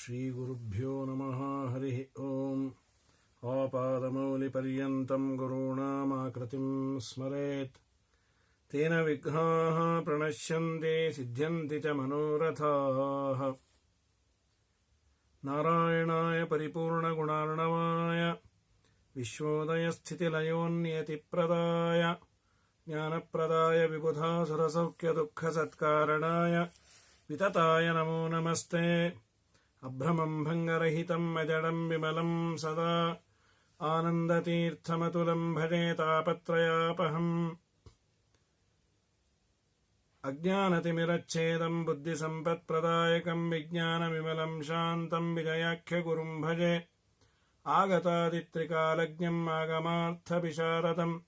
श्रीगुरुभ्यो नमः हरिः ओम्। आपादमौलिपर्यन्तं गुरूणामाकृतिं स्मरेत्। तेन विघ्नाः प्रणश्यन्ति सिद्ध्यन्ति च मनोरथाः। नारायणाय परिपूर्णगुणार्णवाय विश्वोदयस्थितिलयोन्नियतिप्रदाय ज्ञानप्रदाय विबुधासुरसौख्यदुःखसत्कारणाय वितताय नमो नमस्ते अभ्रमं भंगरहितं मजडं विमलं सदा। आनन्दतीर्थमतुलम् भजे तापत्रयापहम्। विज्ञान बुद्धिसम्पत्प्रदायकम् विज्ञानविमलम् विजयाख्य विजयाख्यगुरुम् भजे। आगतादित्रिकालज्ञम् आगमार्थविशारदम्।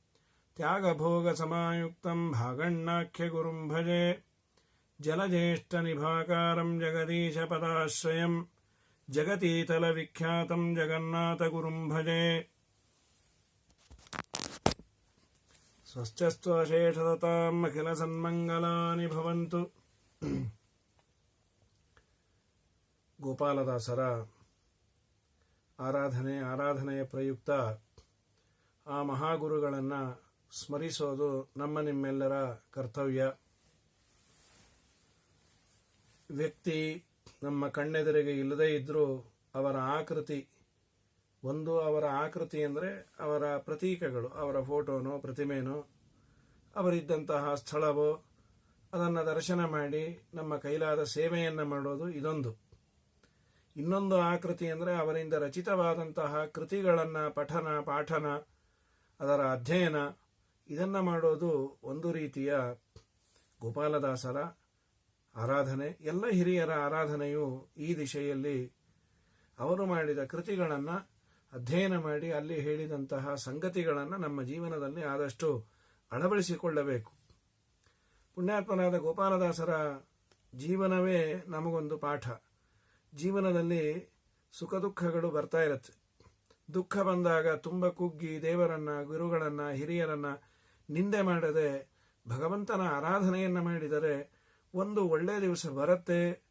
त्यागभोगसमायुक्तम् भागण्णाख्यगुरुम् भजे। जलज्येष्ठनिभाकारम् जगदीशपदाश्रयम्। जगतीतलविख्यातं जगन्नाथगुरुं भजे स्वश्चस्त्वशेषदताम् अखिलसन्मङ्गलानि भवन्तु ಗೋಪಾಲದಾಸರ ಆರಾಧನೆ ಆರಾಧನೆಯ ಪ್ರಯುಕ್ತ ಆ ಮಹಾಗುರುಗಳನ್ನು ಸ್ಮರಿಸೋದು ನಮ್ಮ ನಿಮ್ಮೆಲ್ಲರ ಕರ್ತವ್ಯ ವ್ಯಕ್ತಿ ನಮ್ಮ ಕಣ್ಣೆದುರಿಗೆ ಇಲ್ಲದೇ ಇದ್ದರೂ ಅವರ ಆಕೃತಿ, ಒಂದು ಅವರ ಆಕೃತಿ ಅಂದರೆ ಅವರ ಪ್ರತೀಕಗಳು, ಅವರ ಫೋಟೋನೋ, ಪ್ರತಿಮೆನೋ, ಅವರಿದ್ದಂತಹ ಸ್ಥಳವೋ, ಅದನ್ನು ದರ್ಶನ ಮಾಡಿ ನಮ್ಮ ಕೈಲಾದ ಸೇವೆಯನ್ನು ಮಾಡೋದು ಇದೊಂದು. ಇನ್ನೊಂದು ಆಕೃತಿ ಅಂದರೆ ಅವರಿಂದ ರಚಿತವಾದಂತಹ ಕೃತಿಗಳನ್ನು ಪಠನ, ಪಾಠನ, ಅದರ ಅಧ್ಯಯನ, ಇದನ್ನು ಮಾಡೋದು ಒಂದು ರೀತಿಯ ಗೋಪಾಲದಾಸರ ಆರಾಧನೆ, ಎಲ್ಲ ಹಿರಿಯರ ಆರಾಧನೆಯು ಈ ದಿಶೆಯಲ್ಲಿ ಅವರು ಮಾಡಿದ ಕೃತಿಗಳನ್ನು ಅಧ್ಯಯನ ಮಾಡಿ ಅಲ್ಲಿ ಹೇಳಿದಂತಹ ಸಂಗತಿಗಳನ್ನು ನಮ್ಮ ಜೀವನದಲ್ಲಿ ಆದಷ್ಟು ಅಳವಡಿಸಿಕೊಳ್ಳಬೇಕು. ಪುಣ್ಯಾತ್ಮನಾದ ಗೋಪಾಲದಾಸರ ಜೀವನವೇ ನಮಗೊಂದು ಪಾಠ. ಜೀವನದಲ್ಲಿ ಸುಖ ದುಃಖಗಳು ಬರ್ತಾ ಇರುತ್ತೆ. ದುಃಖ ಬಂದಾಗ ತುಂಬ ಕುಗ್ಗಿ ದೇವರನ್ನ, ಗುರುಗಳನ್ನ, ಹಿರಿಯರನ್ನ ನಿಂದೆ ಮಾಡದೆ ಭಗವಂತನ ಆರಾಧನೆಯನ್ನ ಮಾಡಿದರೆ ಒಂದು ಒಳ್ಳೆಯ ದಿವಸ ಬರುತ್ತೆ,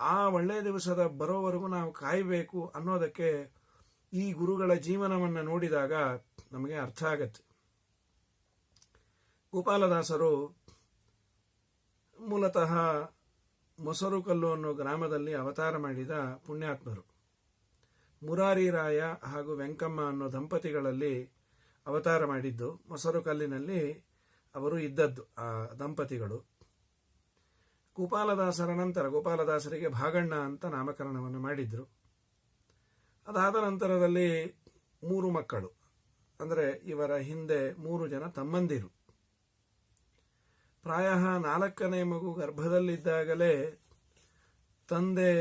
ಆ ಒಳ್ಳೆಯ ದಿವಸದ ಬರೋವರೆಗೂ ನಾವು ಕಾಯಬೇಕು ಅನ್ನೋದಕ್ಕೆ ಈ ಗುರುಗಳ ಜೀವನವನ್ನು ನೋಡಿದಾಗ ನಮಗೆ ಅರ್ಥ ಆಗತ್ತೆ. ಗೋಪಾಲದಾಸರು ಮೂಲತಃ ಮೊಸರುಕಲ್ಲು ಅನ್ನೋ ಗ್ರಾಮದಲ್ಲಿ ಅವತಾರ ಮಾಡಿದ ಪುಣ್ಯಾತ್ಮರು. ಮುರಾರಿ ರಾಯ ಹಾಗೂ ವೆಂಕಮ್ಮ ಅನ್ನೋ ದಂಪತಿಗಳಲ್ಲಿ ಅವತಾರ ಮಾಡಿದ್ದು ಮೊಸರುಕಲ್ಲಿನಲ್ಲಿ ಅವರು ಇದ್ದದ್ದು, ಆ ದಂಪತಿಗಳು. ಗೋಪಾಲದಾಸರ ನಂತರ ಗೋಪಾಲದಾಸರಿಗೆ ಭಾಗಣ್ಣ ಅಂತ ನಾಮಕರಣವನ್ನು ಮಾಡಿದ್ರು. ಅದಾದ ನಂತರದಲ್ಲಿ ಮೂರು ಮಕ್ಕಳು, ಅಂದರೆ ಇವರ ಹಿಂದೆ ಮೂರು ಜನ ತಮ್ಮಂದಿರು. ಪ್ರಾಯ ನಾಲ್ಕನೇ ಮಗು ಗರ್ಭದಲ್ಲಿದ್ದಾಗಲೇ ತಂದೆ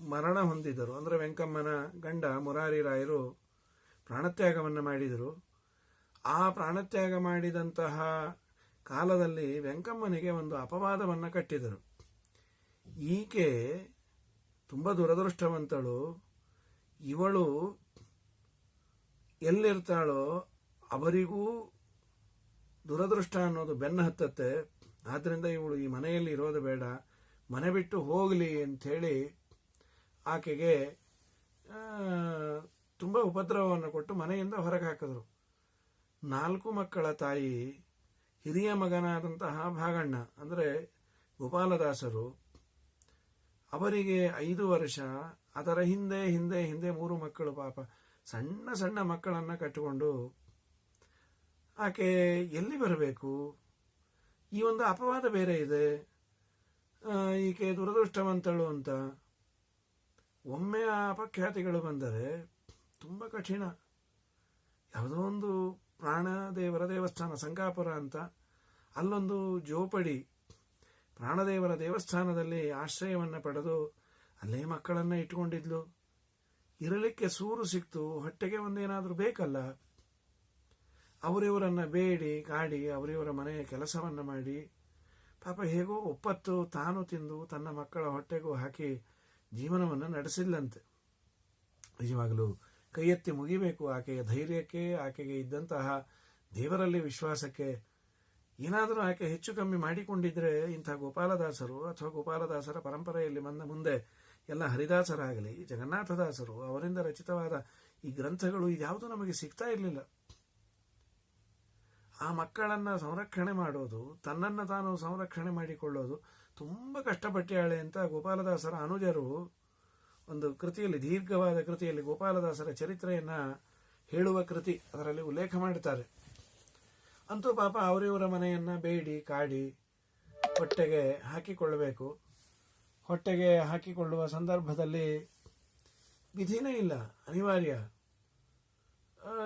ಮರಣ ಹೊಂದಿದರು. ಅಂದರೆ ವೆಂಕಮ್ಮನ ಗಂಡ ಮುರಾರಿ ರಾಯರು ಪ್ರಾಣತ್ಯಾಗವನ್ನು ಮಾಡಿದರು. ಆ ಪ್ರಾಣತ್ಯಾಗ ಮಾಡಿದಂತಹ ಕಾಲದಲ್ಲಿ ವೆಂಕಮ್ಮನಿಗೆ ಒಂದು ಅಪವಾದವನ್ನು ಕಟ್ಟಿದರು. ಈಕೆ ತುಂಬ ದುರದೃಷ್ಟವಂತಳು. ಇವಳು ಎಲ್ಲಿರ್ತಾಳೋ ಅವರಿಗೂ ದುರದೃಷ್ಟ ಅನ್ನೋದು ಬೆನ್ನ ಹತ್ತತ್ತೆ. ಆದ್ದರಿಂದ ಇವಳು ಈ ಮನೆಯಲ್ಲಿ ಇರೋದು ಬೇಡ, ಮನೆ ಬಿಟ್ಟು ಹೋಗಲಿ ಅಂಥೇಳಿ ಆಕೆಗೆ ತುಂಬ ಉಪದ್ರವವನ್ನು ಕೊಟ್ಟು ಮನೆಯಿಂದ ಹೊರಗೆ ಹಾಕಿದ್ರು. ನಾಲ್ಕು ಮಕ್ಕಳ ತಾಯಿ ಹಿರಿಯ ಮಗನಾದಂತಹ ಭಾಗಣ್ಣ, ಅಂದರೆ ಗೋಪಾಲದಾಸರು, ಅವರಿಗೆ ಐದು ವರ್ಷ, ಅದರ ಹಿಂದೆ ಹಿಂದೆ ಹಿಂದೆ ಮೂರು ಮಕ್ಕಳು ಪಾಪ. ಸಣ್ಣ ಸಣ್ಣ ಮಕ್ಕಳನ್ನು ಕಟ್ಟಿಕೊಂಡು ಆಕೆ ಎಲ್ಲಿ ಬರಬೇಕು? ಈ ಒಂದು ಅಪವಾದ ಬೇರೆ ಇದೆ. ಈಕೆ ದುರದೃಷ್ಟವಂತಳು ಅಂತ. ಒಮ್ಮೆ ಆ ಅಪಖ್ಯಾತಿಗಳು ಬಂದರೆ ತುಂಬ ಕಠಿಣ. ಯಾವುದೋ ಒಂದು ಪ್ರಾಣದೇವರ ದೇವಸ್ಥಾನ ಸಂಕಾಪುರ ಅಂತ ಅಲ್ಲೊಂದು ಜೋಪಡಿ ಪ್ರಾಣದೇವರ ದೇವಸ್ಥಾನದಲ್ಲಿ ಆಶ್ರಯವನ್ನು ಪಡೆದು ಅಲ್ಲೇ ಮಕ್ಕಳನ್ನ ಇಟ್ಕೊಂಡಿದ್ಲು ಇರಲಿಕ್ಕೆ ಸೂರು ಸಿಕ್ತು, ಹೊಟ್ಟೆಗೆ ಒಂದೇನಾದರೂ ಬೇಕಲ್ಲ? ಅವರಿವರನ್ನ ಬೇಡಿ, ಕಾಡಿ, ಅವರಿವರ ಮನೆಯ ಕೆಲಸವನ್ನು ಮಾಡಿ. ಪಾಪ ಹೇಗೋ ಒಪ್ಪತ್ತು, ತಾನು ತಿಂದು ತನ್ನ ಮಕ್ಕಳ ಹೊಟ್ಟೆಗೂ ಹಾಕಿ ಜೀವನವನ್ನು ನಡೆಸಿಲ್ಲಂತೆ ನಿಜವಾಗಲೂ ಕೈ ಎತ್ತಿ ಮುಗಿಬೇಕು ಆಕೆಯ ಧೈರ್ಯಕ್ಕೆ, ಆಕೆಗೆ ಇದ್ದಂತಹ ದೇವರಲ್ಲಿ ವಿಶ್ವಾಸಕ್ಕೆ. ಏನಾದರೂ ಆಕೆ ಹೆಚ್ಚು ಕಮ್ಮಿ ಮಾಡಿಕೊಂಡಿದ್ರೆ ಇಂಥ ಗೋಪಾಲದಾಸರು ಅಥವಾ ಗೋಪಾಲದಾಸರ ಪರಂಪರೆಯಲ್ಲಿ ಬಂದ ಮುಂದೆ ಎಲ್ಲ ಹರಿದಾಸರಾಗಲಿ, ಜಗನ್ನಾಥದಾಸರು, ಅವರಿಂದ ರಚಿತವಾದ ಈ ಗ್ರಂಥಗಳು ಇದ್ಯಾವುದೂ ನಮಗೆ ಸಿಗ್ತಾ ಇರಲಿಲ್ಲ. ಆ ಮಕ್ಕಳನ್ನು ಸಂರಕ್ಷಣೆ ಮಾಡೋದು, ತನ್ನನ್ನು ತಾನು ಸಂರಕ್ಷಣೆ ಮಾಡಿಕೊಳ್ಳೋದು ತುಂಬ ಕಷ್ಟಪಟ್ಟಾಳೆ ಅಂತ ಗೋಪಾಲದಾಸರ ಅನುಜರು ಒಂದು ಕೃತಿಯಲ್ಲಿ, ದೀರ್ಘವಾದ ಕೃತಿಯಲ್ಲಿ ಗೋಪಾಲದಾಸರ ಚರಿತ್ರೆಯನ್ನ ಹೇಳುವ ಕೃತಿ ಅದರಲ್ಲಿ ಉಲ್ಲೇಖ ಮಾಡುತ್ತಾರೆ ಅಂತೂ ಪಾಪ ಅವರಿವರ ಮನೆಯನ್ನ ಬೇಡಿ, ಕಾಡಿ, ಹೊಟ್ಟೆಗೆ ಹಾಕಿಕೊಳ್ಳಬೇಕು. ಹೊಟ್ಟೆಗೆ ಹಾಕಿಕೊಳ್ಳುವ ಸಂದರ್ಭದಲ್ಲಿ ವಿಧಿನೇ ಇಲ್ಲ, ಅನಿವಾರ್ಯ.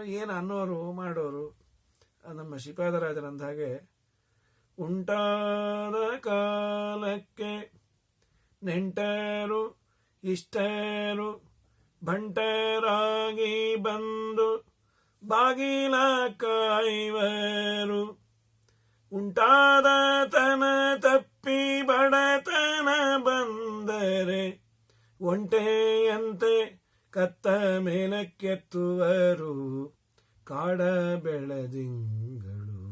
ಏನು ಅನ್ನೋರು, ಮಾಡೋರು ನಮ್ಮ ಶ್ರೀಪಾದರಾಜರಂದ ಹಾಗೆ ಉಂಟಾದ ಕಾಲಕ್ಕೆ ನೆಂಟರು ಇಷ್ಟರು ಬಂಟರಾಗಿ ಬಂದು ಬಾಗಿಲ ಕಾಯುವರು ಉಂಟಾದ ತನ ತಪ್ಪಿ ಬಡತನ ಬಂದರೆ ಒಂಟೆಯಂತೆ ಕತ್ತ ಮೇಲಕ್ಕೆತ್ತುವರು ಕಾಡ ಬೆಳದಿಂಗಳು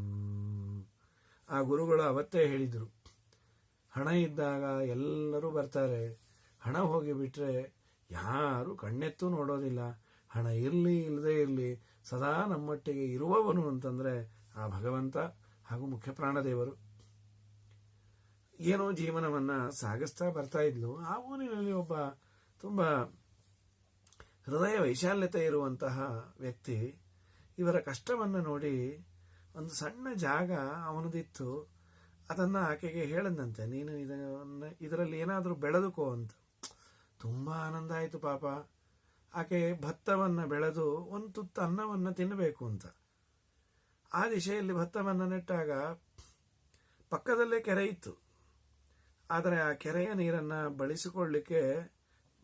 ಆ ಗುರುಗಳು ಅವತ್ತೇ ಹೇಳಿದರು, ಹಣ ಇದ್ದಾಗ ಎಲ್ಲರೂ ಬರ್ತಾರೆ. ಹಣ ಹೋಗಿಬಿಟ್ರೆ ಯಾರು ಕಣ್ಣೆತ್ತು ನೋಡೋದಿಲ್ಲ. ಹಣ ಇರಲಿ ಇಲ್ಲದೇ ಇರಲಿ, ಸದಾ ನಮ್ಮೊಟ್ಟಿಗೆ ಇರುವವನು ಅಂತಂದರೆ ಆ ಭಗವಂತ ಹಾಗೂ ಮುಖ್ಯ ಪ್ರಾಣದೇವರು. ಏನೋ ಜೀವನವನ್ನು ಸಾಗಿಸ್ತಾ ಬರ್ತಾ ಇದ್ಲು. ಆ ಊರಿನಲ್ಲಿ ಒಬ್ಬ ತುಂಬ ಹೃದಯ ವೈಶಾಲ್ಯತೆ ಇರುವಂತಹ ವ್ಯಕ್ತಿ ಇವರ ಕಷ್ಟವನ್ನು ನೋಡಿ ಒಂದು ಸಣ್ಣ ಜಾಗ ಅವನದಿತ್ತು. ಅದನ್ನು ಆಕೆಗೆ ಹೇಳದಂತೆ ನೀನು ಇದನ್ನು, ಇದರಲ್ಲಿ ಏನಾದರೂ ಬೆಳೆದುಕೋ ಅಂತ. ತುಂಬ ಆನಂದ ಆಯಿತು ಪಾಪ. ಆಕೆ ಭತ್ತವನ್ನು ಬೆಳೆದು ಒಂದು ತುತ್ತು ಅನ್ನವನ್ನು ತಿನ್ನಬೇಕು ಅಂತ. ಆ ದಿಶೆಯಲ್ಲಿ ಭತ್ತವನ್ನು ನೆಟ್ಟಾಗ ಪಕ್ಕದಲ್ಲೇ ಕೆರೆ ಇತ್ತು. ಆದರೆ ಆ ಕೆರೆಯ ನೀರನ್ನು ಬಳಸಿಕೊಳ್ಳಿಕ್ಕೆ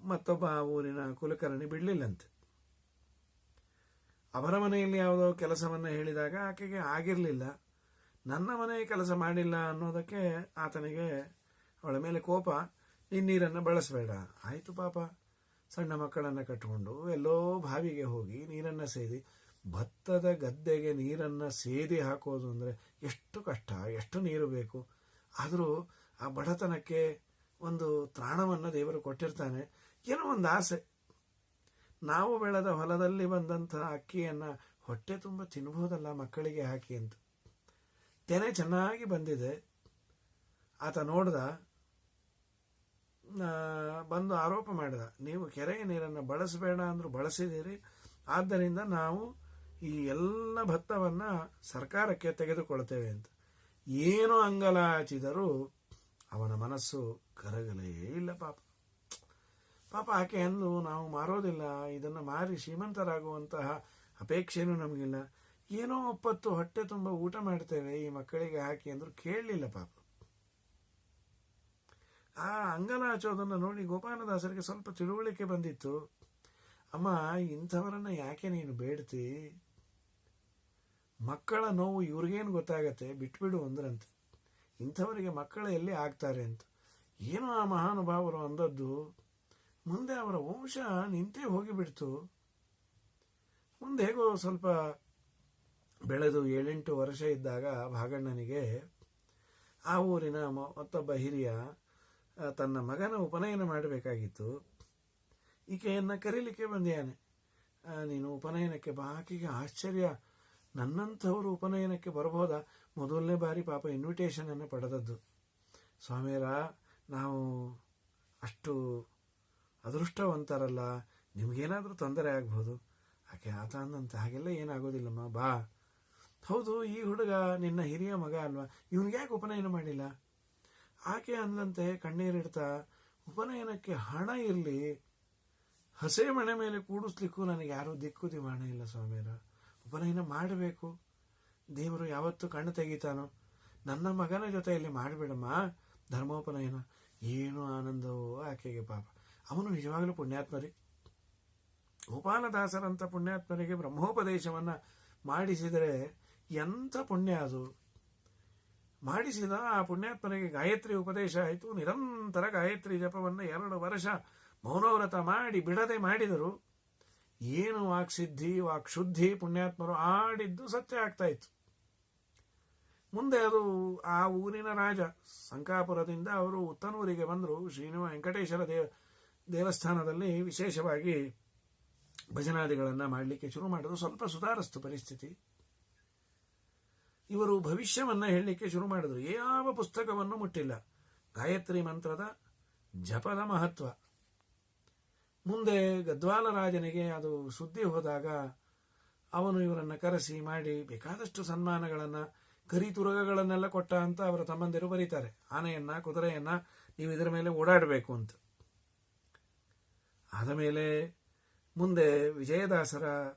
ಮತ್ತೊಬ್ಬ ಊರಿನ ಕುಲಕರ್ಣಿ ಬಿಡಲಿಲ್ಲಂತೆ. ಅವರ ಮನೆಯಲ್ಲಿ ಯಾವುದೋ ಕೆಲಸವನ್ನು ಹೇಳಿದಾಗ ಆಕೆಗೆ ಆಗಿರಲಿಲ್ಲ. ನನ್ನ ಮನೆ ಕೆಲಸ ಮಾಡಿಲ್ಲ ಅನ್ನೋದಕ್ಕೆ ಆತನಿಗೆ ಅವಳ ಮೇಲೆ ಕೋಪ. ನೀನು ನೀರನ್ನು ಬಳಸಬೇಡ. ಆಯಿತು ಪಾಪ. ಸಣ್ಣ ಮಕ್ಕಳನ್ನು ಕಟ್ಕೊಂಡು ಎಲ್ಲೋ ಬಾವಿಗೆ ಹೋಗಿ ನೀರನ್ನು ಸೇದಿ, ಭತ್ತದ ಗದ್ದೆಗೆ ನೀರನ್ನು ಸೇದಿ ಹಾಕೋದು ಅಂದರೆ ಎಷ್ಟು ಕಷ್ಟ, ಎಷ್ಟು ನೀರು ಬೇಕು. ಆದರೂ ಆ ಬಡತನಕ್ಕೆ ಒಂದು ತ್ರಾಣವನ್ನು ದೇವರು ಕೊಟ್ಟಿರ್ತಾನೆ. ಏನೋ ಒಂದು ಆಸೆ. ನಾವು ಬೆಳೆದ ಹೊಲದಲ್ಲಿ ಬಂದಂಥ ಅಕ್ಕಿಯನ್ನು ಹೊಟ್ಟೆ ತುಂಬ ತಿನ್ಬೋದಲ್ಲ ಮಕ್ಕಳಿಗೆ ಹಾಕಿ ಅಂತ. ತೆನೆ ಚೆನ್ನಾಗಿ ಬಂದಿದೆ. ಆತ ನೋಡ್ದ ಬಂದು ಆರೋಪ ಮಾಡಿದ. ನೀವು ಕೆರೆಗೆ ನೀರನ್ನು ಬಳಸಬೇಡ ಅಂದರೂ ಬಳಸಿದ್ದೀರಿ. ಆದ್ದರಿಂದ ನಾವು ಈ ಎಲ್ಲ ಭತ್ತವನ್ನು ಸರ್ಕಾರಕ್ಕೆ ತೆಗೆದುಕೊಳ್ತೇವೆ ಅಂತ. ಏನು ಅಂಗಲಾಚಿದರೂ ಅವನ ಮನಸ್ಸು ಕರಗಲೇ ಇಲ್ಲ ಪಾಪ. ಪಾಪ ಆಕೆ ಅಂದು ನಾವು ಮಾರೋದಿಲ್ಲ. ಇದನ್ನು ಮಾರಿ ಶ್ರೀಮಂತರಾಗುವಂತಹ ಅಪೇಕ್ಷೆಯೂ ನಮಗಿಲ್ಲ. ಏನೋ ಒಪ್ಪತ್ತು ಹೊಟ್ಟೆ ತುಂಬ ಊಟ ಮಾಡ್ತೇವೆ. ಈ ಮಕ್ಕಳಿಗೆ ಹಾಕಿ ಅಂದರೂ ಕೇಳಲಿಲ್ಲ ಪಾಪ. ಆ ಅಂಗಲಾಚೋದನ್ನು ನೋಡಿ ಗೋಪಾಲದಾಸರಿಗೆ ಸ್ವಲ್ಪ ತಿಳುವಳಿಕೆ ಬಂದಿತ್ತು. ಅಮ್ಮ, ಇಂಥವರನ್ನು ಯಾಕೆ ನೀನು ಬೇಡ್ತಿ? ಮಕ್ಕಳ ನೋವು ಇವ್ರಿಗೇನು ಗೊತ್ತಾಗತ್ತೆ? ಬಿಟ್ಬಿಡು ಅಂದ್ರಂತೆ. ಇಂಥವರಿಗೆ ಮಕ್ಕಳ ಎಲ್ಲಿ ಆಗ್ತಾರೆ ಅಂತ. ಏನು ಆ ಮಹಾನುಭಾವರು ಅಂದದ್ದು, ಮುಂದೆ ಅವರ ವಂಶ ನಿಂತೇ ಹೋಗಿಬಿಡ್ತು. ಮುಂದೆ ಹೇಗೋ ಸ್ವಲ್ಪ ಬೆಳೆದು ಏಳೆಂಟು ವರ್ಷ ಇದ್ದಾಗ ಭಾಗಣ್ಣನಿಗೆ, ಆ ಊರಿನ ಮತ್ತೊಬ್ಬ ಹಿರಿಯ ತನ್ನ ಮಗನ ಉಪನಯನ ಮಾಡಬೇಕಾಗಿತ್ತು. ಈಕೆಯನ್ನು ಕರೀಲಿಕ್ಕೆ ಬಂದಿಯಾನೆ ನೀನು ಉಪನಯನಕ್ಕೆ ಬಾ. ಆಶ್ಚರ್ಯ. ನನ್ನಂಥವರು ಉಪನಯನಕ್ಕೆ ಬರಬಹುದಾ? ಮೊದಲನೇ ಬಾರಿ ಪಾಪ ಇನ್ವಿಟೇಷನನ್ನು ಪಡೆದದ್ದು. ಸ್ವಾಮಿಯರ, ನಾವು ಅಷ್ಟು ಅದೃಷ್ಟವಂತರಲ್ಲ. ನಿಮಗೇನಾದರೂ ತೊಂದರೆ ಆಗ್ಬೋದು. ಆಕೆ ಆತ ಅಂದಂತೆ ಹಾಗೆಲ್ಲ ಏನಾಗೋದಿಲ್ಲಮ್ಮ. ಬಾ. ಹೌದು, ಈ ಹುಡುಗ ನಿನ್ನ ಹಿರಿಯ ಮಗ ಅಲ್ವಾ? ಇವನಿಗೆ ಯಾಕೆ ಉಪನಯನ ಮಾಡಿಲ್ಲ? ಆಕೆ ಅಂದಂತೆ ಕಣ್ಣೀರಿಡ್ತಾ ಉಪನಯನಕ್ಕೆ ಹಣ ಇರಲಿ. ಹಸೆ ಮನೆ ಮೇಲೆ ಕೂಡಿಸ್ಲಿಕ್ಕೂ ನನಗೆ ಯಾರೂ ದಿಕ್ಕು ದಿವಾಣ ಇಲ್ಲ ಸ್ವಾಮಿಯರ ಉಪನಯನ ಮಾಡಬೇಕು. ದೇವರು ಯಾವತ್ತು ಕಣ್ಣು ತೆಗಿತಾನೋ. ನನ್ನ ಮಗನ ಜೊತೆಯಲ್ಲಿ ಮಾಡಿಬಿಡಮ್ಮ. ಧರ್ಮೋಪನಯನ. ಏನು ಆನಂದವೋ ಆಕೆಗೆ ಪಾಪ. ಅವನು ನಿಜವಾಗಲೂ ಪುಣ್ಯಾತ್ಮರಿ. ಗೋಪಾಲದಾಸರಂಥ ಪುಣ್ಯಾತ್ಮರಿಗೆ ಬ್ರಹ್ಮೋಪದೇಶವನ್ನು ಮಾಡಿಸಿದರೆ ಎಂಥ ಪುಣ್ಯ ಅದು. ಮಾಡಿಸಿದ ಆ ಪುಣ್ಯಾತ್ಮನಿಗೆ ಗಾಯತ್ರಿ ಉಪದೇಶ ಆಯಿತು. ನಿರಂತರ ಗಾಯತ್ರಿ ಜಪವನ್ನು ಎರಡು ವರ್ಷ ಮೌನವ್ರತ ಮಾಡಿ ಬಿಡದೆ ಮಾಡಿದರು. ಏನು ವಾಕ್ಸಿದ್ಧಿ ವಾಕ್ಶುದ್ಧಿ ಪುಣ್ಯಾತ್ಮರು ಆಡಿದ್ದು ಸತ್ಯ ಆಗ್ತಾ ಇತ್ತು. ಮುಂದೆ ಅದು ಆ ಊರಿನ ರಾಜ ಸಂಕಾಪುರದಿಂದ ಅವರು ಉತ್ತನೂರಿಗೆ ಬಂದರು. ಶ್ರೀನಿವ ವೆಂಕಟೇಶ್ವರ ದೇವ, ದೇವಸ್ಥಾನದಲ್ಲಿ ವಿಶೇಷವಾಗಿ ಭಜನಾದಿಗಳನ್ನು ಮಾಡಲಿಕ್ಕೆ ಶುರು ಮಾಡಿದ್ರು. ಸ್ವಲ್ಪ ಸುಧಾರಿಸ್ತು ಪರಿಸ್ಥಿತಿ. ಇವರು ಭವಿಷ್ಯವನ್ನ ಹೇಳಲಿಕ್ಕೆ ಶುರು ಮಾಡಿದ್ರು. ಯಾವ ಪುಸ್ತಕವನ್ನು ಮುಟ್ಟಿಲ್ಲ. ಗಾಯತ್ರಿ ಮಂತ್ರದ ಜಪದ ಮಹತ್ವ. ಮುಂದೆ ಗದ್ವಾಲ ರಾಜನಿಗೆ ಅದು ಸುದ್ದಿ ಹೋದಾಗ ಅವನು ಇವರನ್ನು ಕರೆಸಿ ಮಾಡಿ ಬೇಕಾದಷ್ಟು ಸನ್ಮಾನಗಳನ್ನು, ಕರಿತುರಗಗಳನ್ನೆಲ್ಲ ಕೊಟ್ಟ ಅಂತ ಅವರ ತಮ್ಮಂದಿರು ಬರೀತಾರೆ. ಆನೆಯನ್ನ, ಕುದುರೆಯನ್ನ ನೀವು ಇದರ ಮೇಲೆ ಓಡಾಡಬೇಕು ಅಂತ. ಆದ ಮೇಲೆ ಮುಂದೆ ವಿಜಯದಾಸರ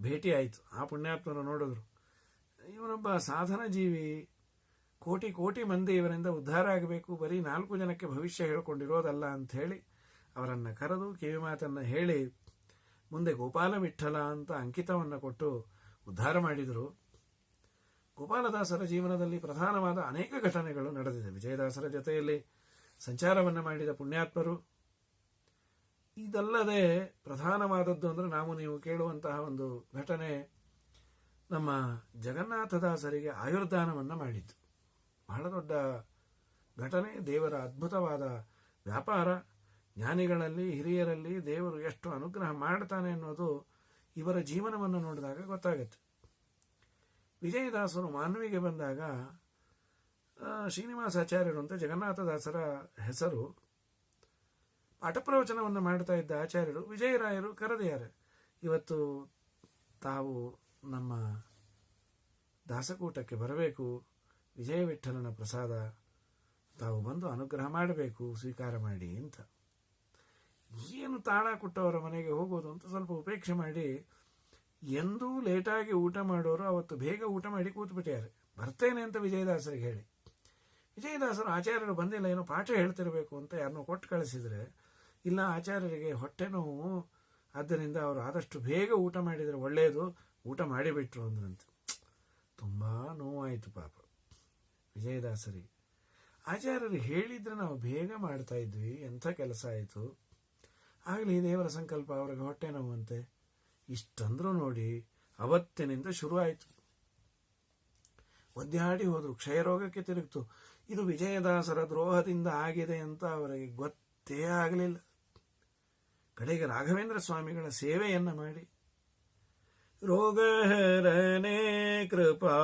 ಭೇಟಿ ಆಯಿತು. ಆ ಪುಣ್ಯಾತ್ಮರು ನೋಡಿದ್ರು. ಇವನೊಬ್ಬ ಸಾಧನ ಜೀವಿ. ಕೋಟಿ ಕೋಟಿ ಮಂದಿ ಇವರಿಂದ ಉದ್ಧಾರ ಆಗಬೇಕು. ಬರೀ ನಾಲ್ಕು ಜನಕ್ಕೆ ಭವಿಷ್ಯ ಹೇಳ್ಕೊಂಡಿರೋದಲ್ಲ ಹೇಳಿ ಅವರನ್ನು ಕರೆದು ಕಿವಿ ಮಾತನ್ನು ಹೇಳಿ ಮುಂದೆ ಗೋಪಾಲ ವಿಠಲ ಅಂತ ಅಂಕಿತವನ್ನು ಕೊಟ್ಟು ಉದ್ಧಾರ ಮಾಡಿದರು. ಗೋಪಾಲದಾಸರ ಜೀವನದಲ್ಲಿ ಪ್ರಧಾನವಾದ ಅನೇಕ ಘಟನೆಗಳು ನಡೆದಿದೆ. ವಿಜಯದಾಸರ ಜೊತೆಯಲ್ಲಿ ಸಂಚಾರವನ್ನು ಮಾಡಿದ ಪುಣ್ಯಾತ್ಮರು. ಇದಲ್ಲದೆ ಪ್ರಧಾನವಾದದ್ದು ಅಂದರೆ ನಾವು ನೀವು ಕೇಳುವಂತಹ ಒಂದು ಘಟನೆ ನಮ್ಮ ಜಗನ್ನಾಥದಾಸರಿಗೆ ಆಯುರ್ದಾನವನ್ನು ಮಾಡಿತು ಬಹಳ ದೊಡ್ಡ ಘಟನೆ, ದೇವರ ಅದ್ಭುತವಾದ ವ್ಯಾಪಾರ. ಜ್ಞಾನಿಗಳಲ್ಲಿ, ಹಿರಿಯರಲ್ಲಿ ದೇವರು ಎಷ್ಟು ಅನುಗ್ರಹ ಮಾಡ್ತಾನೆ ಅನ್ನೋದು ಇವರ ಜೀವನವನ್ನು ನೋಡಿದಾಗ ಗೊತ್ತಾಗುತ್ತೆ. ವಿಜಯದಾಸರು ಮಾನವಿಗೆ ಬಂದಾಗ ಶ್ರೀನಿವಾಸಾಚಾರ್ಯರು ಅಂತ ಜಗನ್ನಾಥದಾಸರ ಹೆಸರು, ಪಾಠಪ್ರವಚನವನ್ನು ಮಾಡ್ತಾ ಇದ್ದ ಆಚಾರ್ಯರು ವಿಜಯರಾಯರು ಕರೆದಿದ್ದಾರೆ. ಇವತ್ತು ತಾವು ನಮ್ಮ ದಾಸಕೂಟಕ್ಕೆ ಬರಬೇಕು. ವಿಜಯ ವಿಠಲನ ಪ್ರಸಾದ ತಾವು ಬಂದು ಅನುಗ್ರಹ ಮಾಡಬೇಕು, ಸ್ವೀಕಾರ ಮಾಡಿ ಅಂತ. ಏನು ತಾಳ ಕೊಟ್ಟವರ ಮನೆಗೆ ಹೋಗೋದು ಅಂತ ಸ್ವಲ್ಪ ಉಪೇಕ್ಷೆ ಮಾಡಿ. ಎಂದೂ ಲೇಟಾಗಿ ಊಟ ಮಾಡೋರು ಅವತ್ತು ಬೇಗ ಊಟ ಮಾಡಿ ಕೂತ್ಬಿಟ್ಟಿದ್ದಾರೆ ಬರ್ತೇನೆ ಅಂತ ವಿಜಯದಾಸರಿಗೆ ಹೇಳಿ. ವಿಜಯದಾಸರು ಆಚಾರ್ಯರು ಬಂದಿಲ್ಲ, ಏನೋ ಪಾಠ ಹೇಳ್ತಿರಬೇಕು ಅಂತ ಯಾರನ್ನೋ ಕೊಟ್ಟು ಕಳಿಸಿದರೆ, ಇಲ್ಲ ಆಚಾರ್ಯರಿಗೆ ಹೊಟ್ಟೆ ನೋವು, ಆದ್ದರಿಂದ ಅವರು ಆದಷ್ಟು ಬೇಗ ಊಟ ಮಾಡಿದರೆ ಒಳ್ಳೆಯದು ಊಟ ಮಾಡಿಬಿಟ್ರು ಅಂದ್ರಂತೆ. ತುಂಬ ನೋವಾಯಿತು ಪಾಪ. ವಿಜಯದಾಸರಿಗೆ. ಆಚಾರ್ಯರು ಹೇಳಿದ್ರೆ ನಾವು ಬೇಗ ಮಾಡ್ತಾ ಇದ್ವಿ. ಎಂಥ ಕೆಲಸ ಆಯಿತು? ಆಗಲಿ ದೇವರ ಸಂಕಲ್ಪ, ಅವ್ರಿಗೆ ಹೊಟ್ಟೆ ನೋವಂತೆ. ಇಷ್ಟಂದ್ರೂ ನೋಡಿ, ಅವತ್ತಿನಿಂದ ಶುರು ಆಯಿತು. ಒದ್ದಾಡಿ ಹೋದ್ರು, ಕ್ಷಯರೋಗಕ್ಕೆ ತಿರುಗಿತು. ಇದು ವಿಜಯದಾಸರ ದ್ರೋಹದಿಂದ ಆಗಿದೆ ಅಂತ ಅವರಿಗೆ ಗೊತ್ತೇ ಆಗಲಿಲ್ಲ. ಕಡೆಗೆ ರಾಘವೇಂದ್ರ ಸ್ವಾಮಿಗಳ ಸೇವೆಯನ್ನು ಮಾಡಿ ರೋಗಹರನೆ ಕೃಪಾ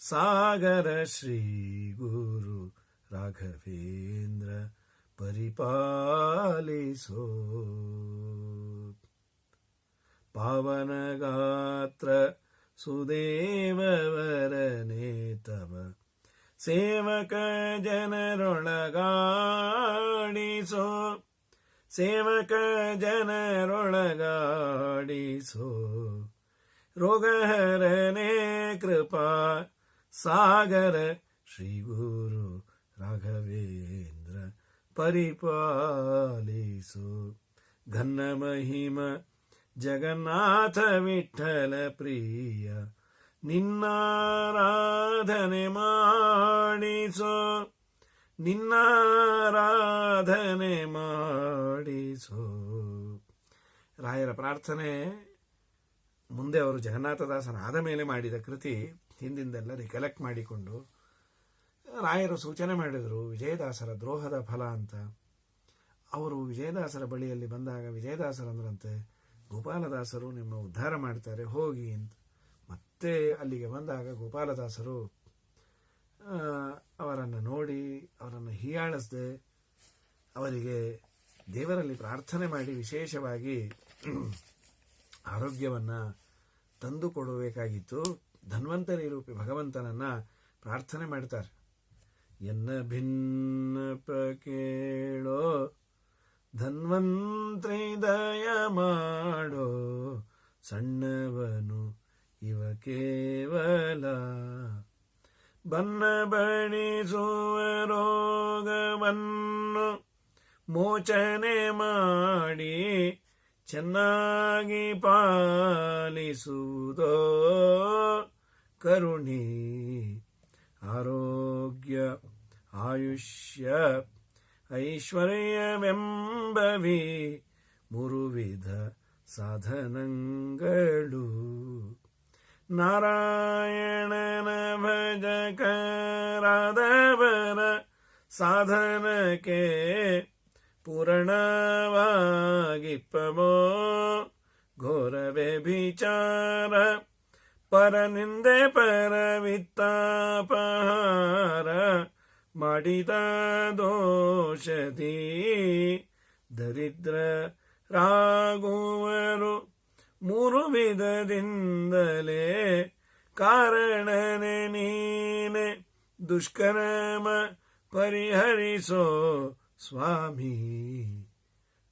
ಸಾಗರ ಶ್ರೀ ಗುರು ರಾಘವೇಂದ್ರ ಪರಿಪಾಲಿಸೋ ಪಾವನಗಾತ್ರ ಸುದೇವವರನೆ ತವ ಸೇವಕ ಜನರೊಳಗಾಡಿಸೋ ಸೇವಕ ಜನರೊಳಗಾಡಿಸೋ ರೋಗಹರನೆ ಕೃಪಾ ಸಾಗರ ಶ್ರೀ ಗುರು ರಾಘವೇಂದ್ರ ಪರಿಪಾಲಿಸು. ಘನ್ನ ಮಹಿಮ ಜಗನ್ನಾಥ ವಿಠಲ ಪ್ರಿಯ ನಿನ್ನಾರಾಧನೆ ಮಾಡಿಸೋ. ನಿನ್ನಾರಾಧನೆ ಮಾಡಿಸು. ರಾಯರ ಪ್ರಾರ್ಥನೆ ಮುಂದೆ ಅವರು ಜಗನ್ನಾಥದಾಸನಾದ ಮೇಲೆ ಮಾಡಿದ ಕೃತಿ ಹಿಂದಿಂದೆಲ್ಲ ರಿಕಲೆಕ್ಟ್ ಮಾಡಿಕೊಂಡು ರಾಯರು ಸೂಚನೆ ಮಾಡಿದರು, ವಿಜಯದಾಸರ ದ್ರೋಹದ ಫಲ ಅಂತ. ಅವರು ವಿಜಯದಾಸರ ಬಳಿಯಲ್ಲಿ ಬಂದಾಗ ವಿಜಯದಾಸರಂದ್ರಂತೆ ಗೋಪಾಲದಾಸರು ನಿಮ್ಮ ಉದ್ಧಾರ ಮಾಡ್ತಾರೆ, ಹೋಗಿ ಅಂತ. ಮತ್ತೆ ಅಲ್ಲಿಗೆ ಬಂದಾಗ ಗೋಪಾಲದಾಸರು ಅವರನ್ನು ನೋಡಿ, ಅವರನ್ನು ಹೀಯಾಳಿಸದೆ, ಅವರಿಗೆ ದೇವರಲ್ಲಿ ಪ್ರಾರ್ಥನೆ ಮಾಡಿ ವಿಶೇಷವಾಗಿ ಆರೋಗ್ಯವನ್ನು ತಂದು ಕೊಡಬೇಕಾಗಿತ್ತು ಧನ್ವಂತರಿ ರೂಪಿ ಭಗವಂತನನ್ನು ಪ್ರಾರ್ಥನೆ ಮಾಡ್ತಾರೆ. ಎನ್ನ ಭಿನ್ನ ಕೇಳೋ, ಧನ್ವಂತ್ರಿ ದಯ ಮಾಡೋ ಸಣ್ಣವನು ಇವ ಕೇವಲ ಬನ್ನ ಬಣಿಸುವ ರೋಗವನ್ನು ಮೋಚನೆ ಮಾಡಿ ಚೆನ್ನಾಗಿ ಪಾಲಿಸುವುದೋ ಕರುಣಿ ಆರೋಗ್ಯ ಆಯುಷ್ಯ ಐಶ್ವರ್ಯವೆಂಬವಿ ಮುರುವಿಧ ಸಾಧನಗಳು. ನಾರಾಯಣನ ಭಜಕರಾದವರ ಸಾಧನಕ್ಕೆ ಪೂರಣವಾಗಿಪ್ಪಮೋ ಘೋರ ವ್ಯಭಿಚಾರ ಪರನಿಂದೆ ಪರವಿತ್ತಾಪಹಾರ ಮಾಡಿದ ದೋಷದಿ ದರಿದ್ರ ರಾಗುವರು ಮೂರು ವಿಧದಿಂದಲೇ ಕಾರಣನೆ ನೀನೆ ದುಷ್ಕರ್ಮ ಪರಿಹರಿಸೋ ಸ್ವಾಮಿ.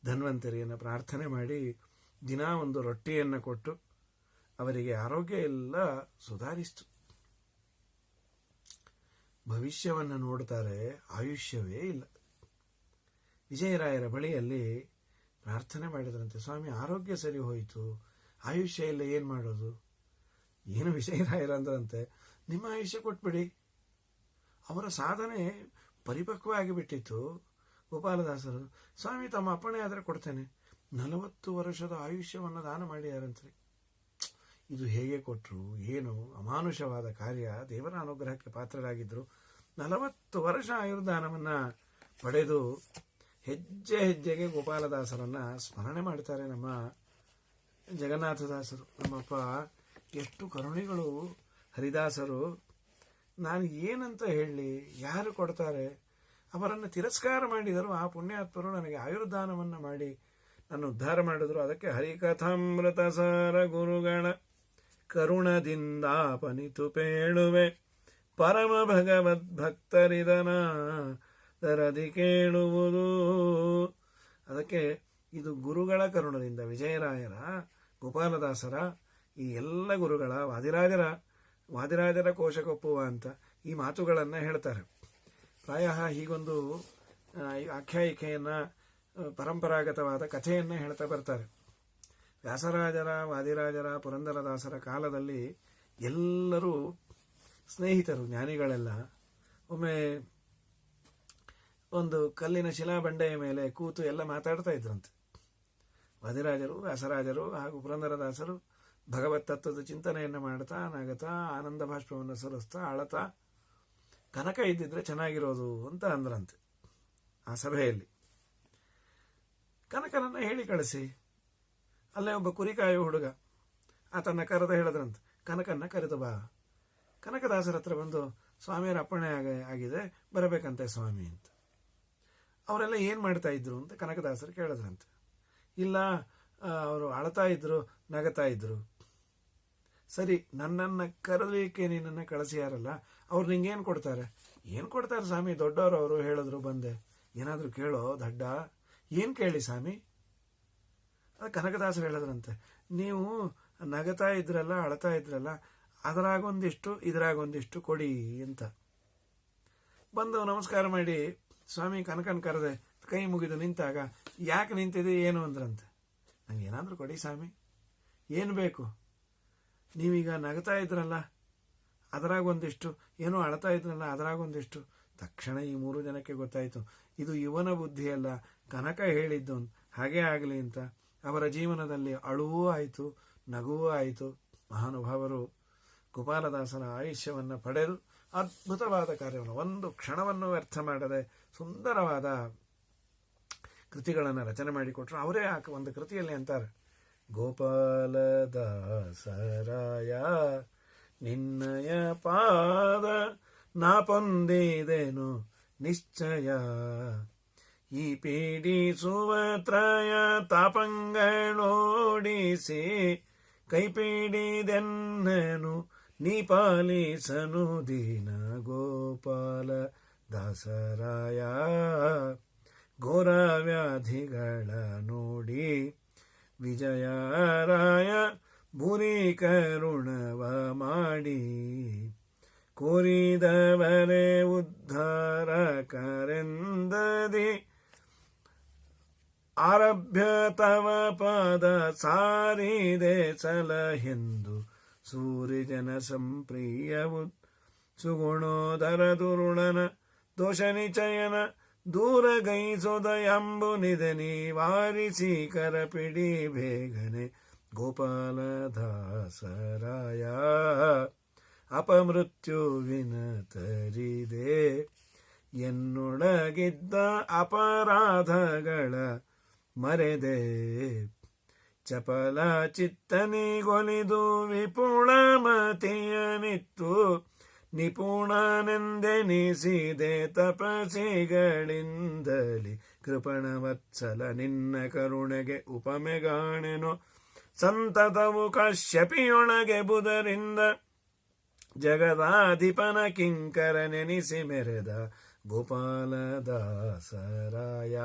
ಧನ್ವಂತರಿಯನ್ನು ಪ್ರಾರ್ಥನೆ ಮಾಡಿ ದಿನ ಒಂದು ರೊಟ್ಟಿಯನ್ನು ಕೊಟ್ಟು ಅವರಿಗೆ ಆರೋಗ್ಯ ಎಲ್ಲ ಸುಧಾರಿಸ್ತು. ಭವಿಷ್ಯವನ್ನು ನೋಡ್ತಾರೆ, ಆಯುಷ್ಯವೇ ಇಲ್ಲ. ವಿಜಯರಾಯರ ಬಳಿಯಲ್ಲಿ ಪ್ರಾರ್ಥನೆ ಮಾಡಿದ್ರಂತೆ, ಸ್ವಾಮಿ, ಆರೋಗ್ಯ ಸರಿ ಹೋಯಿತು ಆಯುಷ್ಯ ಇಲ್ಲ, ಏನು ಮಾಡೋದು? ಏನು ವಿಷಯ ಅಂದ್ರಂತೆ ನಿಮ್ಮ ಆಯುಷ್ಯ ಕೊಟ್ಬಿಡಿ. ಅವರ ಸಾಧನೆ ಪರಿಪಕ್ವ ಆಗಿಬಿಟ್ಟಿತ್ತು. ಗೋಪಾಲದಾಸರು, ಸ್ವಾಮಿ ತಮ್ಮ ಅಪ್ಪಣೆ ಆದರೆ ಕೊಡ್ತೇನೆ. ನಲವತ್ತು ವರ್ಷದ ಆಯುಷ್ಯವನ್ನು ದಾನ ಮಾಡಿದಾರಂತ್ರಿ ಇದು ಹೇಗೆ ಕೊಟ್ಟರು ಏನು ಅಮಾನುಷವಾದ ಕಾರ್ಯ? ದೇವರ ಅನುಗ್ರಹಕ್ಕೆ ಪಾತ್ರರಾಗಿದ್ದರು ನಲವತ್ತು ವರ್ಷ ಆಯುರ್ದಾನವನ್ನು ಪಡೆದು ಹೆಜ್ಜೆ ಹೆಜ್ಜೆಗೆ ಗೋಪಾಲದಾಸರನ್ನು ಸ್ಮರಣೆ ಮಾಡ್ತಾರೆ ನಮ್ಮ ಜಗನ್ನಾಥದಾಸರು, ನಮ್ಮಪ್ಪ, ಎಷ್ಟು ಕರುಣಿಗಳು ಹರಿದಾಸರು. ನಾನು ಏನಂತ ಹೇಳಲಿ ಯಾರು ಕೊಡ್ತಾರೆ? ಅವರನ್ನು ತಿರಸ್ಕಾರ ಮಾಡಿದರು. ಆ ಪುಣ್ಯಾತ್ಮರು ನನಗೆ ಆಯುರ್ದಾನವನ್ನು ಮಾಡಿ ನನ್ನ ಉದ್ಧಾರ ಮಾಡಿದ್ರು. ಅದಕ್ಕೆ ಹರಿಕಥಾಮೃತ ಸಾರ ಗುರುಗಳ ಕರುಣದಿಂದ ಪನಿತು ಪೇಳುವೆ. ಪರಮ ಭಗವದ್ ಭಕ್ತರಿದನ ದರದಿ ಕೇಳುವುದು. ಅದಕ್ಕೆ ಇದು ಗುರುಗಳ ಕರುಣದಿಂದ ವಿಜಯರಾಯರ ಗೋಪಾಲದಾಸರ ಈ ಎಲ್ಲ ಗುರುಗಳ ವಾದಿರಾಜರ ವಾದಿರಾಜರ ಕೋಶಕೊಪ್ಪುವ ಅಂತ ಈ ಮಾತುಗಳನ್ನು ಹೇಳ್ತಾರೆ. ಪ್ರಾಯ ಹೀಗೊಂದು ಆಖ್ಯಾಯಿಕೆಯನ್ನು ಪರಂಪರಾಗತವಾದ ಕಥೆಯನ್ನು ಹೇಳ್ತಾ ಬರ್ತಾರೆ. ವ್ಯಾಸರಾಜರ, ವಾದಿರಾಜರ, ಪುರಂದರದಾಸರ ಕಾಲದಲ್ಲಿ ಎಲ್ಲರೂ ಸ್ನೇಹಿತರು, ಜ್ಞಾನಿಗಳೆಲ್ಲ. ಒಮ್ಮೆ ಒಂದು ಕಲ್ಲಿನ ಶಿಲಾಬಂಡೆಯ ಮೇಲೆ ಕೂತು ಎಲ್ಲ ಮಾತಾಡ್ತಾ ಇದ್ರಂತೆ. ವಾದಿರಾಜರು ವ್ಯಾಸರಾಜರು ಹಾಗೂ ಪುರಂದರದಾಸರು ಭಗವತ್ ತತ್ವದ ಚಿಂತನೆಯನ್ನು ಮಾಡ್ತಾ, ನಗತಾ, ಆನಂದ ಭಾಷ್ಪವನ್ನು ಸರಿಸ್ತಾ ಅಳತಾ ಕನಕ ಇದ್ದಿದ್ರೆ ಚೆನ್ನಾಗಿರೋದು ಅಂತ ಅಂದ್ರಂತೆ ಆ ಸಭೆಯಲ್ಲಿ. ಕನಕನನ್ನ ಹೇಳಿ ಕಳಿಸಿ. ಅಲ್ಲೇ ಒಬ್ಬ ಕುರಿಕಾಯೋ ಹುಡುಗ ಆತನ ಕರೆದ ಹೇಳದ್ರಂತೆ, ಕನಕನ್ನ ಕರೆದು ಬಾ. ಕನಕದಾಸರ ಹತ್ರ ಬಂದು ಸ್ವಾಮಿಯರ ಅಪ್ಪಣೆ ಆಗ ಆಗಿದೆ, ಬರಬೇಕಂತೆ ಸ್ವಾಮಿ ಅಂತ. ಅವರೆಲ್ಲ ಏನು ಮಾಡ್ತಾ ಇದ್ರು ಅಂತ ಕನಕದಾಸರು ಕೇಳಿದ್ರಂತೆ. ಇಲ್ಲ ಅವರು ಅಳ್ತಾ ಇದ್ರು, ನಗತಾ ಇದ್ರು. ಸರಿ, ನನ್ನನ್ನು ಕರಲಿಕ್ಕೆ ನಿನ್ನನ್ನು ಕಳಿಸ್ಯಾರಲ್ಲ ಅವ್ರು ನಿಂಗೇನು ಕೊಡ್ತಾರೆ? ಏನು ಕೊಡ್ತಾರೆ ಸ್ವಾಮಿ? ದೊಡ್ಡವರು ಅವರು ಹೇಳಿದ್ರು ಬಂದೆ. ಏನಾದರೂ ಕೇಳೋ, ದಡ್ಡ? ಏನು ಕೇಳಿ ಸ್ವಾಮಿ? ಅದು ಕನಕದಾಸರು ಹೇಳಿದ್ರಂತೆ. ನೀವು ನಗತಾ ಇದ್ರಲ್ಲ, ಅಳ್ತಾ ಇದ್ರಲ್ಲ, ಅದರಾಗೊಂದಿಷ್ಟು, ಇದರಾಗೊಂದಿಷ್ಟು ಕೊಡಿ ಅಂತ. ಬಂದು ನಮಸ್ಕಾರ ಮಾಡಿ, ಸ್ವಾಮಿ ಕನಕನ ಕರೆದೆ, ಕೈ ಮುಗಿದು ನಿಂತಾಗ ಯಾಕೆ ನಿಂತಿದೆ ಏನು ಅಂದ್ರಂತೆ? ನಂಗೆ ಏನಾದರೂ ಕೊಡಿ ಸ್ವಾಮಿ. ಏನು ಬೇಕು? ನೀವೀಗ ನಗತಾ ಇದ್ರಲ್ಲ, ಅದರಾಗ ಒಂದಿಷ್ಟು. ಏನೋ ಅಳ್ತಾ ಇದ್ರಲ್ಲ ಅದರಾಗೊಂದಿಷ್ಟು ತಕ್ಷಣ ಈ ಮೂರು ಜನಕ್ಕೆ ಗೊತ್ತಾಯಿತು. ಇದು ಇವನ ಬುದ್ಧಿಯಲ್ಲ ಕನಕ ಹೇಳಿದ್ದು. ಹಾಗೇ ಆಗಲಿ ಅಂತ. ಅವರ ಜೀವನದಲ್ಲಿ ಅಳುವೂ ಆಯಿತು, ನಗುವೂ ಆಯಿತು. ಮಹಾನುಭಾವರು ಗೋಪಾಲದಾಸನ ಆಯುಷ್ಯವನ್ನು ಪಡೆದು ಅದ್ಭುತವಾದ ಕಾರ್ಯವನ್ನು ಒಂದು ಕ್ಷಣವನ್ನು ವ್ಯರ್ಥ ಮಾಡದೆ ಸುಂದರವಾದ ಕೃತಿಗಳನ್ನು ರಚನೆ ಮಾಡಿಕೊಟ್ರು. ಅವರೇ ಆ ಒಂದು ಕೃತಿಯಲ್ಲಿ ಅಂತಾರೆ, ಗೋಪಾಲದಾಸರಾಯ, ನಿನ್ನಯ ಪಾದ ನಾ ಪೊಂದಿದೆನು ನಿಶ್ಚಯ. ಈ ಪೀಡಿಸುವತ್ರಯ ತಾಪಂಗಳೋಡಿಸಿ ಕೈಪೀಡಿದೆನ್ನನು ನೀ ಪಾಲಿಸನು ದೀನ ಗೋಪಾಲ ದಾಸರಾಯ ಘೋರ ವ್ಯಾಧಿಗಳ ನೋಡಿ ವಿಜಯರಾಯ ಭೂರಿ ಕರುಣವ ಮಾಡಿ. ಕೋರಿದವರೇ ಉದ್ಧಾರ ಕರೆಂದದಿ. ಆರಭ್ಯ ತವ ಪಾದ ಸಾರಿದೆ ಸಲಹೆಂದು ಸೂರ್ಯಜನ ಸಂಪ್ರಿಯವು. ಸುಗುಣೋದರ ದುರುಣನ ದೋಷ ನಿಚಯನ ದೂರ ಗೈಸೋದಯಂಬು ನಿಧನಿ ವಾರಿಸಿ ಕರಪಿಡಿ ಬೇಗನೆ. ಗೋಪಾಲದಾಸರಾಯ ಅಪಮೃತ್ಯುವಿನ ತರಿದೆ ಎನ್ನೊಳಗಿದ್ದ ಅಪರಾಧಗಳ ಮರೆದೆ. ಚಪಲ ಚಿತ್ತನಿಗೊಲಿದು ವಿಪುಳ ಮತಿಯನಿತ್ತು ನಿಪುಣನೆಂದೆನಿಸಿದೆ ತಪಸಿಗಳಿಂದಲಿ. ಕೃಪಣವತ್ಸಲ ನಿನ್ನ ಕರುಣೆಗೆ ಉಪಮೆಗಾಣೆನು. ಸಂತತವು ಕಶ್ಯಪಿಯೊಳಗೆ ಬುಧರಿಂದ ಜಗದಾಧಿಪನ ಕಿಂಕರ ನೆನಿಸಿ ಮೆರೆದ ಗೋಪಾಲದಾಸರಾಯ.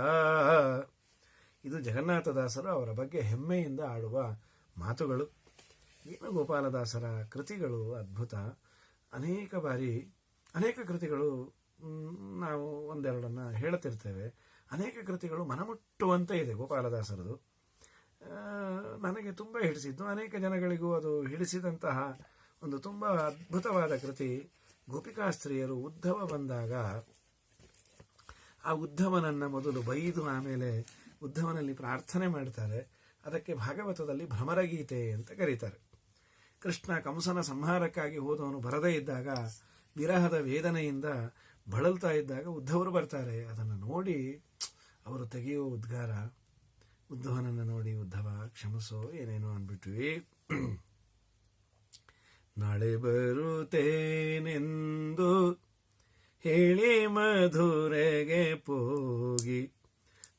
ಇದು ಜಗನ್ನಾಥದಾಸರು ಅವರ ಬಗ್ಗೆ ಹೆಮ್ಮೆಯಿಂದ ಆಡುವ ಮಾತುಗಳು. ಏನು ಗೋಪಾಲದಾಸರ ಕೃತಿಗಳು ಅದ್ಭುತ. ಅನೇಕ ಬಾರಿ, ಅನೇಕ ಕೃತಿಗಳು ನಾವು ಒಂದೆರಡನ್ನು ಹೇಳುತ್ತಿರ್ತೇವೆ. ಅನೇಕ ಕೃತಿಗಳು ಮನಮುಟ್ಟುವಂತೆ ಇದೆ ಗೋಪಾಲದಾಸರದು. ನನಗೆ ತುಂಬ ಹಿಡಿಸಿದ್ದು. ಅನೇಕ ಜನಗಳಿಗೂ ಅದು ಹಿಡಿಸಿದಂತಹ ಒಂದು ತುಂಬ ಅದ್ಭುತವಾದ ಕೃತಿ ಗೋಪಿಕಾಸ್ತ್ರೀಯರು ಉದ್ಧವ ಬಂದಾಗ, ಆ ಉದ್ಧವನನ್ನು ಮೊದಲು ಬೈದು ಆಮೇಲೆ ಉದ್ಧವನಲ್ಲಿ ಪ್ರಾರ್ಥನೆ ಮಾಡ್ತಾರೆ. ಅದಕ್ಕೆ ಭಾಗವತದಲ್ಲಿ ಭ್ರಮರಗೀತೆ ಅಂತ ಕರೀತಾರೆ. ಕೃಷ್ಣ ಕಂಸನ ಸಂಹಾರಕ್ಕಾಗಿ ಹೋದವನು ಬರದೇ ಇದ್ದಾಗ ವಿರಹದ ವೇದನೆಯಿಂದ ಬಳಲ್ತಾ ಇದ್ದಾಗ ಉದ್ಧವರು ಬರ್ತಾರೆ. ಅದನ್ನು ನೋಡಿ ಅವರು ತೆಗೆಯುವ ಉದ್ಗಾರ, ಉದ್ಧವನನ್ನು ನೋಡಿ ಉದ್ಧವ, ಕ್ಷಮಸೋ, ಏನೇನೋ ಅಂದ್ಬಿಟ್ವಿ. ನಾಳೆ ಬರುತ್ತೇನೆಂದು ಹೇಳಿ ಮಧುರೆಗೆ ಹೋಗಿ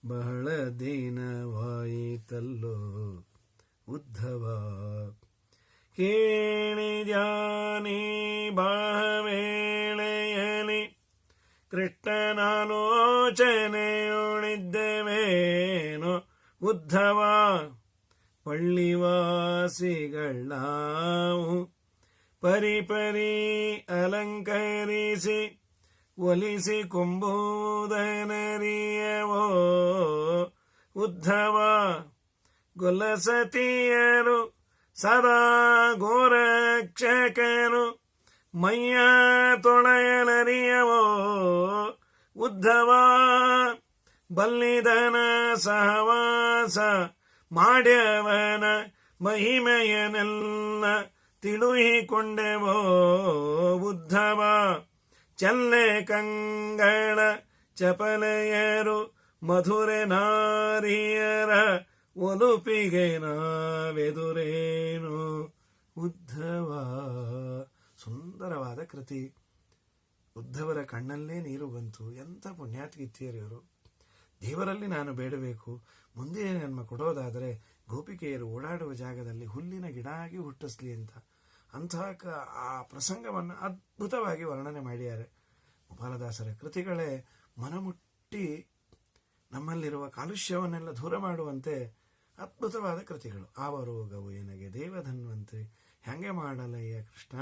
ಬಹಳ ದಿನವಾಯಿತಲ್ಲೋ ಉದ್ಧವ. ಕೇಳಿದ್ಯಾನಿ ಬಾವೇಳೆಯಲಿ ಕೃಷ್ಣನಾಲೋಚನೆಯುಳಿದ್ದೇವೇನು ಉದ್ಧವ ಪಳ್ಳಿವಾಸಿಗಳಾವು. ಪರಿಪರಿ ಅಲಂಕರಿಸಿ ಒಲಿಸಿ ಕೊಂಬುದನರಿಯವೋ ಉದ್ಧವ ಗೊಲಸತಿಯರು ಸದಾ ಗೋರಕ್ಷಕನು ಮೈಯ ತೊಳೆಯಲರಿಯವೋ ಉದ್ಧವ ಬಲ್ಲಿದನ ಸಹವಾಸ ಮಾಡ್ಯವನ ಮಹಿಮೆಯನೆಲ್ಲ ತಿಳುಹಿಕೊಂಡೆವೋ ಉದ್ಧವ. ಚಲ್ಲೆ ಕಂಗಳ ಚಪಲೆಯರು ಮಧುರೆ ನಾರಿಯರ ಒಲುಪಿಗೆ ನಾವೆದುರೇನು ಉದ್ಧವ. ಸುಂದರವಾದ ಕೃತಿ. ಉದ್ಧವರ ಕಣ್ಣಲ್ಲೇ ನೀರು ಬಂತು. ಎಂಥ ಪುಣ್ಯಾತ್ಗಿತ್ತಿಯರು ಇವರು. ದೇವರಲ್ಲಿ ನಾನು ಬೇಡಬೇಕು. ಮುಂದೆ ಜನ್ಮ ಕೊಡೋದಾದರೆ ಗೋಪಿಕೆಯರು ಓಡಾಡುವ ಜಾಗದಲ್ಲಿ ಹುಲ್ಲಿನ ಗಿಡ ಆಗಿ ಹುಟ್ಟಿಸ್ಲಿ ಅಂತ. ಅಂತಹ ಆ ಪ್ರಸಂಗವನ್ನು ಅದ್ಭುತವಾಗಿ ವರ್ಣನೆ ಮಾಡಿದ್ದಾರೆ. ಗೋಪಾಲದಾಸರ ಕೃತಿಗಳೇ ಮನಮುಟ್ಟಿ ನಮ್ಮಲ್ಲಿರುವ ಕಾಲುಷ್ಯವನ್ನೆಲ್ಲ ದೂರ ಮಾಡುವಂತೆ ಅದ್ಭುತವಾದ ಕೃತಿಗಳು. ಆವರೋಗವು ಏನಗೆ ದೇವಧನ್ವಂತ್ರಿ. ಹೆಂಗೆ ಮಾಡಲಯ್ಯ ಕೃಷ್ಣ?